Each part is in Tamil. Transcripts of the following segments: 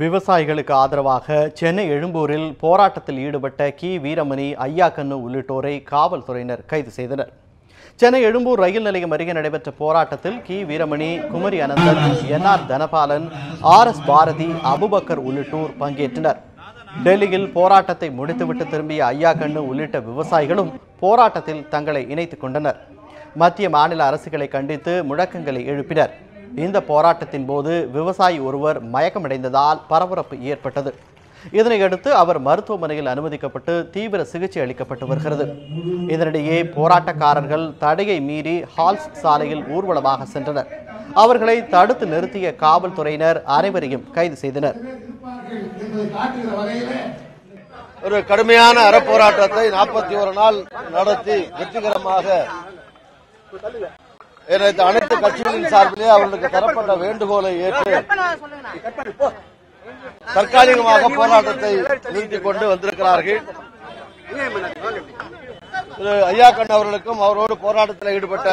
விவசாயிகளுக்கு ஆதரவாக சென்னை எழும்பூரில் போராட்டத்தில் ஈடுபட்ட கி. வீரமணி ஐயாக்கண்ணு உள்ளிட்டோரை காவல்துறையினர் கைது செய்தனர். சென்னை எழும்பூர் ரயில் நிலையம் அருகே நடைபெற்ற போராட்டத்தில் கி. Veeramani Kumari Ananthan N. R. Dhanapalan R. S. Bharathi Abubakkar உள்ளிட்டோர் பங்கேற்றனர். டெல்லியில் போராட்டத்தை முடித்துவிட்டு திரும்பிய ஐயாக்கண்ணு உள்ளிட்ட விவசாயிகளும் போராட்டத்தில் தங்களை இணைத்துக் கொண்டனர். மத்திய மாநில அரசுகளை கண்டித்து முழக்கங்களை எழுப்பினர். இந்த போராட்டத்தின் போது விவசாயி ஒருவர் மயக்கமடைந்ததால் பரபரப்பு ஏற்பட்டது. இதனையடுத்து அவர் மருத்துவமனையில் அனுமதிக்கப்பட்டு தீவிர சிகிச்சை அளிக்கப்பட்டு வருகிறது. இதனிடையே போராட்டக்காரர்கள் தடையை மீறி ஹால்ஸ் சாலையில் ஊர்வலமாக சென்றனர். அவர்களை தடுத்து நிறுத்திய காவல்துறையினர் அனைவரையும் கைது செய்தனர். ஒரு கடுமையான அறப்போராட்டத்தை நாற்பத்தி ஒரு நாள் நடத்தி வெற்றிகரமாக எனது அனைத்து கட்சிகளின் சார்பிலே அவர்களுக்கு தரப்பட்ட வேண்டுகோளை ஏற்று தற்காலிகமாக போராட்டத்தை நிறுத்திக் கொண்டு வந்திருக்கிறார்கள். திரு ஐயாக்கண் அவர்களுக்கும் அவரோடு போராட்டத்தில் ஈடுபட்ட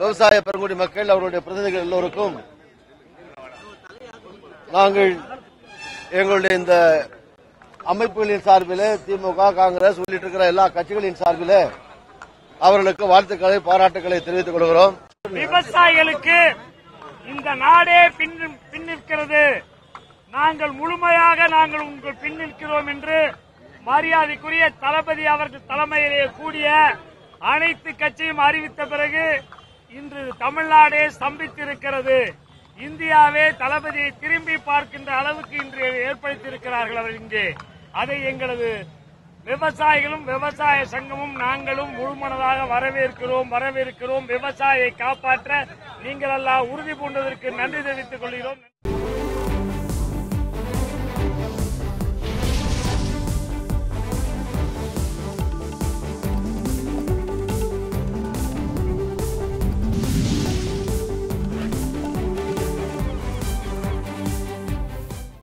விவசாய பெருங்குடி மக்கள் அவருடைய பிரதிநிதிகள் எல்லோருக்கும் நாங்கள் எங்களுடைய இந்த அமைப்புகளின் சார்பிலே திமுக காங்கிரஸ் உள்ளிட்டிருக்கிற எல்லா கட்சிகளின் சார்பிலே அவர்களுக்கு வாழ்த்துக்களை பாராட்டுக்களை தெரிவித்துக் கொள்கிறோம். விவசாயிகளுக்கு இந்த நாடே பின் பின்னிற்கிறது நாங்கள் முழுமையாக நாங்கள் உங்கள் பின்னிற்கிறோம் என்று மரியாதைக்குரிய தளபதி அவர்கள் தலைமையிலே கூடிய அனைத்து கட்சியும் அறிவித்த பிறகு இன்று தமிழ்நாடே ஸ்தம்பித்திருக்கிறது. இந்தியாவே தளபதியை திரும்பி பார்க்கின்ற அளவுக்கு இன்று ஏற்படுத்தியிருக்கிறார்கள் அவர் இங்கே. அதை எங்களது விவசாயிகளும் விவசாய சங்கமும் நாங்களும் முழுமனதாக வரவேற்கிறோம் வரவேற்கிறோம். விவசாயியை காப்பாற்ற நீங்கள் எல்லாம் உறுதி பூண்டதற்கு நன்றி தெரிவித்துக் கொள்கிறோம்.